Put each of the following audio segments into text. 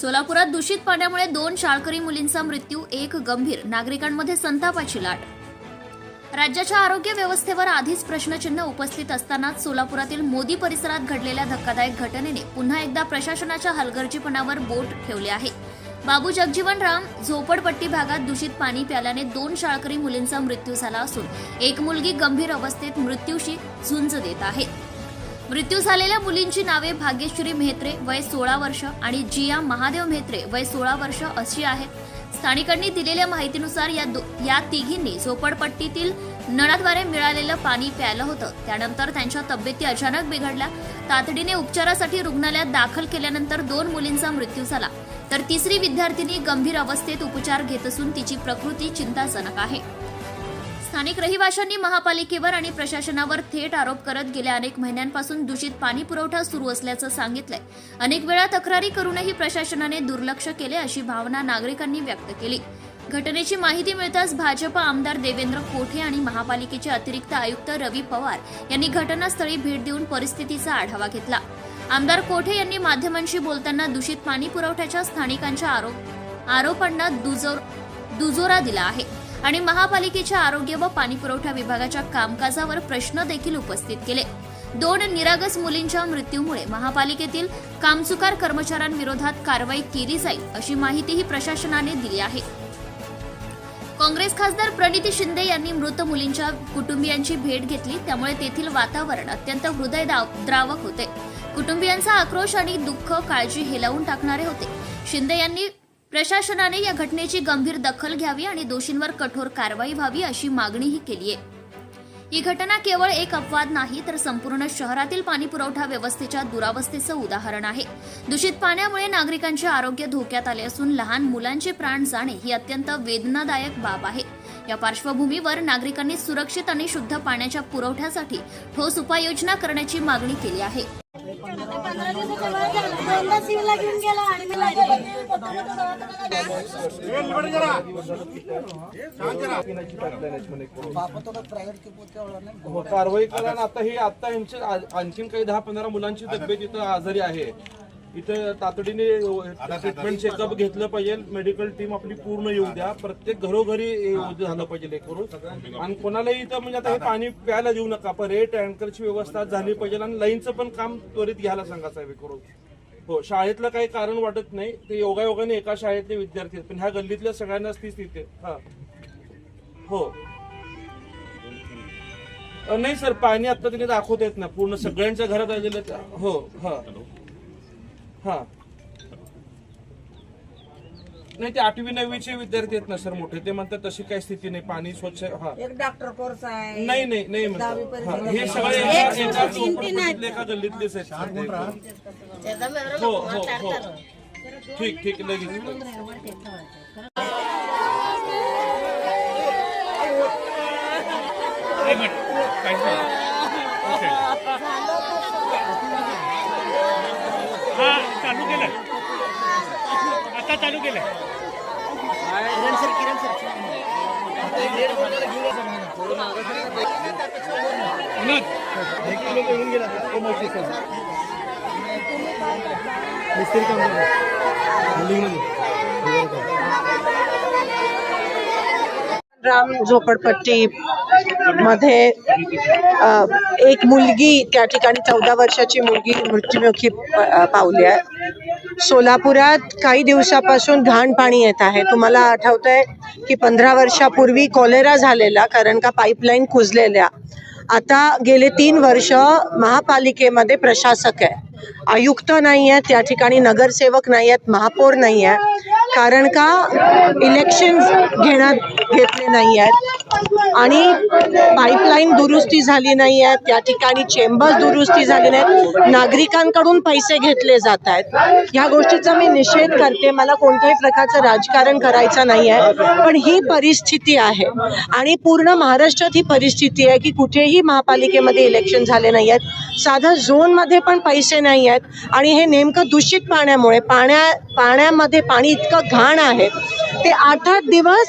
सोलापुरात दूषित पाण्यामुळे दोन शाळकरी मुलींचा मृत्यू एक गंभीर नागरिकांमध्ये संतापाची लाट. राज्याच्या आरोग्य व्यवस्थेवर आधीच प्रश्नचिन्ह उपस्थित असतानाच सोलापुरातील मोदी परिसरात घडलेल्या धक्कादायक घटनेने पुन्हा एकदा प्रशासनाच्या हलगर्जीपणावर बोट ठेवले आहे. बाबू जगजीवन राम झोपडपट्टी भागात दूषित पाणी प्याल्याने दोन शाळकरी मुलींचा मृत्यू झाला असून एक मुलगी गंभीर अवस्थेत मृत्यूशी झुंज देत आहे. मृत्यू झालेल्या मुलींची नावे भाग्यश्री मेहत्रे वय सोळा वर्ष आणि जिया महादेव मेहत्रे वय सोळा वर्ष अशी आहेत. स्थानिकांनी दिलेल्या माहितीनुसार या दो- या तिघींनी झोपडपट्टीतील नळाद्वारे मिळालेलं पाणी प्यायलं होतं. त्यानंतर त्यांच्या तब्येती अचानक बिघडल्या. तातडीने उपचारासाठी रुग्णालयात दाखल केल्यानंतर दोन मुलींचा मृत्यू झाला. तर तिसरी विद्यार्थिनी गंभीर अवस्थेत उपचार घेत असून तिची प्रकृती चिंताजनक आहे. स्थानिक रहिवाशांनी महापालिकेवर आणि प्रशासनावर थेट आरोप करत गेल्या अनेक महिन्यांपासून दूषित पाणी पुरवठा सुरू असल्याचं सांगितलंय. अनेक वेळा तक्रारी करूनही प्रशासनाने दुर्लक्ष केले अशी भावना नागरिकांनी व्यक्त केली. घटनेची माहिती मिळताच भाजप आमदार देवेंद्र कोठे आणि महापालिकेचे अतिरिक्त आयुक्त रवी पवार यांनी घटनास्थळी भेट देऊन परिस्थितीचा आढावा घेतला. आमदार कोठे यांनी माध्यमांशी बोलताना दूषित पाणी पुरवठ्याच्या स्थानिकांच्या आरोप आरोपांना दुजोर दुजोरा दिला आहे. आणि महापालिकेच्या आरोग्य व पाणी पुरवठा विभागाच्या कामकाजावर प्रश्न देखील उपस्थित केले. दोन निरागस मुलींच्या मृत्यूमुळे महापालिकेतील कामचुकार कर्मचाऱ्यांविरोधात कारवाई केली जाईल अशी माहितीही प्रशासनाने दिली आहे. काँग्रेस खासदार प्रणिती शिंदे यांनी मृत मुलींच्या कुटुंबियांची भेट घेतली त्यामुळे तेथील वातावरण अत्यंत हृदय द्रावक होते. कुटुंबियांचा आक्रोश आणि दुःख काळजी हेलावून टाकणारे होते. शिंदे यांनी प्रशासनाने या घटनेची गंभीर दखल घ्यावी आणि दोषींवर कठोर कारवाई व्हावी अशी मागणीही केली आहे. ही घटना केवळ एक अपवाद नाही तर संपूर्ण शहरातील पाणी पुरवठा व्यवस्थेच्या दुरावस्थेचं उदाहरण आहे. दूषित पाण्यामुळे नागरिकांचे आरोग्य धोक्यात आले असून लहान मुलांचे प्राण जाणे ही अत्यंत वेदनादायक बाब आहे. या पार्श्वभूमीवर नागरिकांनी सुरक्षित आणि शुद्ध पाण्याच्या पुरवठ्यासाठी ठोस उपाययोजना करण्याची मागणी केली आहे. कारवाई करा आता ही आता यांची आणखीन काही दहा पंधरा मुलांची तब्येत इथं आजारी आहे. इथं तातडीने ट्रीटमेंट चेकअप घेतलं पाहिजे. मेडिकल टीम आपली पूर्ण येऊ द्या. प्रत्येक घरोघरी झालं पाहिजे हे करून आणि कोणालाही इथं म्हणजे आता हे पाणी प्यायला देऊ नका. पण हे टँकरची व्यवस्था झाली पाहिजे. आणि लाईनचं पण काम त्वरित घ्यायला सांगा साहेब करून हो शाळेतलं काही कारण वाटत नाही. ते योगायोगाने एका शाळेतले विद्यार्थी आहेत. पण ह्या गल्लीतल्या सगळ्यांनाच ती स्थिती हा. हो. अ, नाही सर पाणी आता तिने दाखवत येत ना पूर्ण सगळ्यांच्या घरात आलेलं आहे. हो हा. हा. नाही ते आठवी नववीचे विद्यार्थी आहेत ना सर मोठे. ते म्हणतात तशी काही स्थिती नाही. पाणी स्वच्छ हा. एक डॉक्टर कोर्स आहे. नाही नाही नाही म्हणतात. हा, हे सगळे एका- एका झोपडपट्टीतले, एका गल्लीतलेच आहेत. हो हो हो. ठीक ठीक लगेच. हा चालू केलं चालू केलं राम झोपडपट्टी मध्ये अ, एक मुलगी त्या ठिकाणी चौदा वर्षाची मुलगी मृत्युमुखी पावली आहे. सोलापुरात काही दिवसापासून घाण पाणी येत आहे. तुम्हाला आठवतंय की पंधरा वर्षापूर्वी कॉलेरा झालेला कारण का पाईपलाईन कुजलेल्या. आता गेले तीन वर्ष महापालिकेमध्ये प्रशासक आहे. आयुक्त नाही आहेत त्या ठिकाणी नगरसेवक नाही आहेत महापौर नाही आहे कारण का इलेक्शन घेण्यात घेतले नाही आहेत आणि पाईपलाईन दुरुस्ती झाली नाही आहे त्या ठिकाणी चेंबर्स दुरुस्ती झाली नाहीत. नागरिकांकडून पैसे घेतले जात आहेत. ह्या गोष्टीचा मी निषेध करते. मला कोणत्याही प्रकारचं राजकारण करायचं नाही आहे पण ही परिस्थिती आहे. आणि पूर्ण महाराष्ट्रात ही परिस्थिती आहे की कुठेही महापालिकेमध्ये इलेक्शन झाले नाही आहेत साधं झोनमध्ये पण पैसे नाही आहेत आणि हे नेमकं दूषित पाण्यामुळे पाण्या पाण्यामध्ये पाणी इतकं घाण आहे. ते आठ आठ दिवस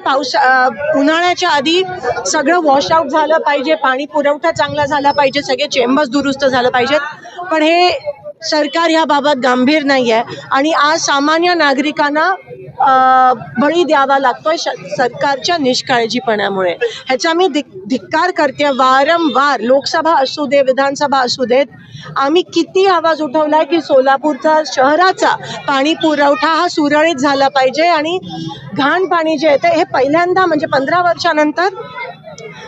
पाऊस उन्हाळ्याच्या आधी सगळं वॉशआउट झालं पाहिजे पाणी पुरवठा चांगला झाला पाहिजे सगळे चेंबर्स दुरुस्त झालं पाहिजेत. पण हे सरकार याबाबत गंभीर नाही आहे आणि आज सामान्य नागरिकांना बळी द्यावा लागतोय श- सरकारच्या निष्काळजीपणामुळे. ह्याचा मी धिक धिक्कार करते. वारंवार लोकसभा असू दे विधानसभा असू देत आम्ही किती आवाज उठवलाय की सोलापूरचा शहराचा पाणी पुरवठा हा सुरळीत झाला पाहिजे आणि घाण पाणी जे येतं हे पहिल्यांदा म्हणजे पंधरा वर्षानंतर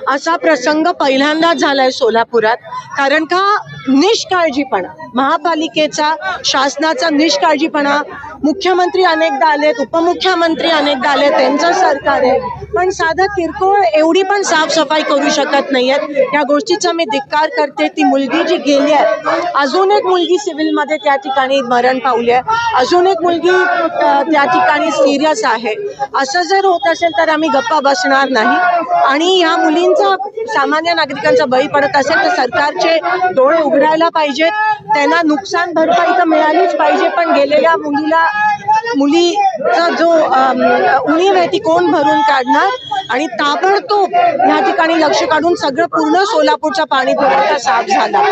असा प्रसंग पहिल्यांदाच झालाय सोलापुरात. कारण का निष्काळजीपणा. महापालिकेचा शासनाचा निष्काळजीपणा. मुख्यमंत्री अनेकदा आलेत उपमुख्यमंत्री अनेकदा आले त्यांचं सरकार आहे. पण साधं किरकोळ एवढी पण साफसफाई करू शकत नाही आहेत या गोष्टीचा मी धिक्कार करते. ती मुलगी जी गेली आहे अजून एक मुलगी सिव्हिलमध्ये त्या ठिकाणी मरण पावली आहे. अजून एक मुलगी त्या ठिकाणी सिरियस आहे. असं जर होत असेल तर आम्ही गप्पा बसणार नाही. आणि ह्या मुलींचा सामान्य नागरिकांचा बळी पडत असेल तर सरकारचे डोळे उघडायला पाहिजेत त्यांना नुकसान भरपाई तर मिळालीच पाहिजे पण गेलेल्या मुलीला मुलीचा जो उणीव आहे ती कोण भरून काढणार? आणि ताबडतोब ह्या ठिकाणी लक्ष काढून सगळं पूर्ण सोलापूरचा पाणी पुरवठा साफ झाला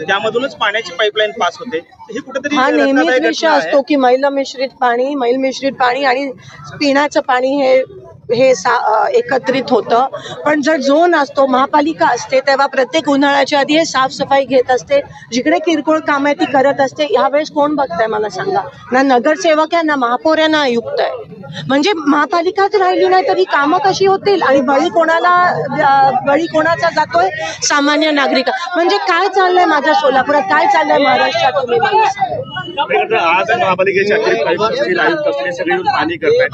त्यामधूनच पाण्याची पाईपलाईन पास होते. ही कुठेतरी हा नेहमीच विषय. असतो की मैल मिश्रित पाणी मैल मिश्रित पाणी आणि पिण्याचं पाणी हे हे सा एकत्रित होतं. पण जर झोन असतो महापालिका असते तेव्हा प्रत्येक उन्हाळ्याच्या आधी हे साफसफाई घेत असते. जिकडे किरकोळ काम आहे ती करत असते. ह्यावेळेस कोण बघताय मला सांगा? ना नगरसेवक आहे ना महापौर आहे ना आयुक्त आहे. म्हणजे महापालिकाच राहिली नाही तर ही कामं कशी होतील? आणि बळी कोणाला बळी कोणाचा जातोय? सामान्य नागरिक. म्हणजे काय चाललंय माझ्या सोलापुरात? काय चाललंय महाराष्ट्रात तुम्ही आज महापालिकेच्या पाणी करतायत.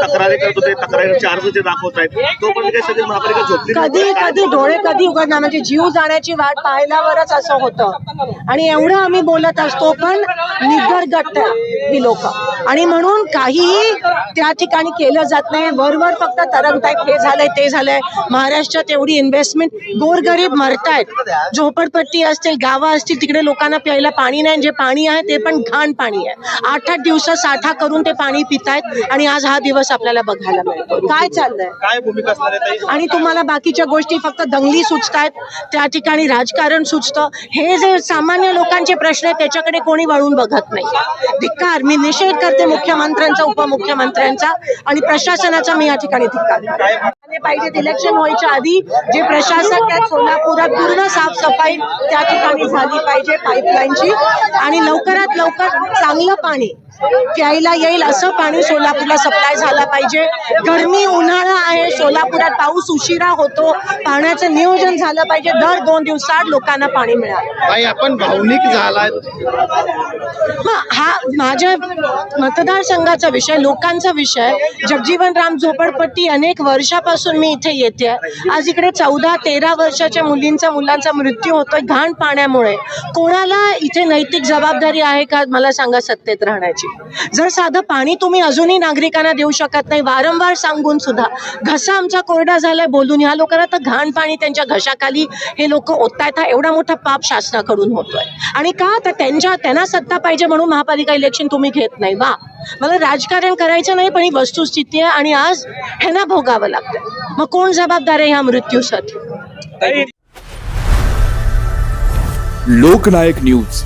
तक्रारी करत होते ते दाखवत आहेत तोपर्यंत काही सगळी महापालिका झोपली कधी कधी डोळे कधी उघडणार? म्हणजे जीव जाण्याची वाट पाहिल्यावरच असं होतं. आणि एवढं आम्ही बोलत असतो पण निगरगट ही लोक. आणि म्हणून काहीही त्या ठिकाणी केलं जात नाही. वरवर फक्त तरंगतायत. हे झालंय ते झालंय. महाराष्ट्रात एवढी इन्व्हेस्टमेंट गोरगरीब मरतायत. झोपडपट्टी असतील गावं असतील तिकडे लोकांना प्यायला पाणी नाही जे पाणी आहे ते पण घाण पाणी आहे. आठ आठ दिवस साठा करून ते पाणी पितायत आणि आज हा दिवस आपल्याला बघायला मिळतो. काय चाललंय? आणि तुम्हाला बाकीच्या गोष्टी फक्त दंगली सुचतायत. त्या ठिकाणी राजकारण सुचतं. हे जे सामान्य लोकांचे प्रश्न आहेत त्याच्याकडे कोणी वळून बघत नाही. धिक्कार. मी निषेध करते मुख्यमंत्र्यांचा उपमुख्यमंत्र्यांचा आणि प्रशासनाचा मी या ठिकाणी धिक्कार पाहिजेत इलेक्शन व्हायच्या आधी जे प्रशासक त्यात सोलापुरात पूर्ण साफसफाई त्या ठिकाणी झाली पाहिजे पाईपलाईनची आणि लवकरात लवकर चांगलं पाणी प्यायला येईल असं पाणी सोलापूरला सप्लाय झाला पाहिजे. गरमी उन्हाळा आहे सोलापुरात पाऊस उशिरा होतो पाण्याचं नियोजन झालं पाहिजे. दर दोन दिवसात लोकांना पाणी मिळालं. आपण भावनिक हा माझ्या मतदारसंघाचा विषय लोकांचा विषय. जगजीवन राम झोपडपट्टी अनेक वर्षापासून मी इथे येते. आज इकडे चौदा तेरा वर्षाच्या मुलींचा मुलांचा मृत्यू होतोय घाण पाण्यामुळे. कोणाला इथे नैतिक जबाबदारी आहे का? मला सांगा सत्तेत राहण्याची. जर साधं पाणी तुम्ही अजूनही नागरिकांना देऊ शकत नाही वारंवार सांगून सुद्धा घसा आमचा कोरडा झालाय बोलून. ह्या लोकांना तर घाण पाणी त्यांच्या घशाखाली हे लोक ओततायत. हा एवढा मोठा पाप शासनाकडून होतोय. आणि का? तर त्यांच्या त्यांना सत्ता पाहिजे म्हणून महापालिका इलेक्शन तुम्ही घेत नाही. वा. मला राजकारण करायचं नाही पण ही वस्तुस्थिती आहे आणि आज ह्यांना भोगावं लागतं मग कोण जबाबदार आहे ह्या मृत्यूसाठी? लोकनायक न्यूज.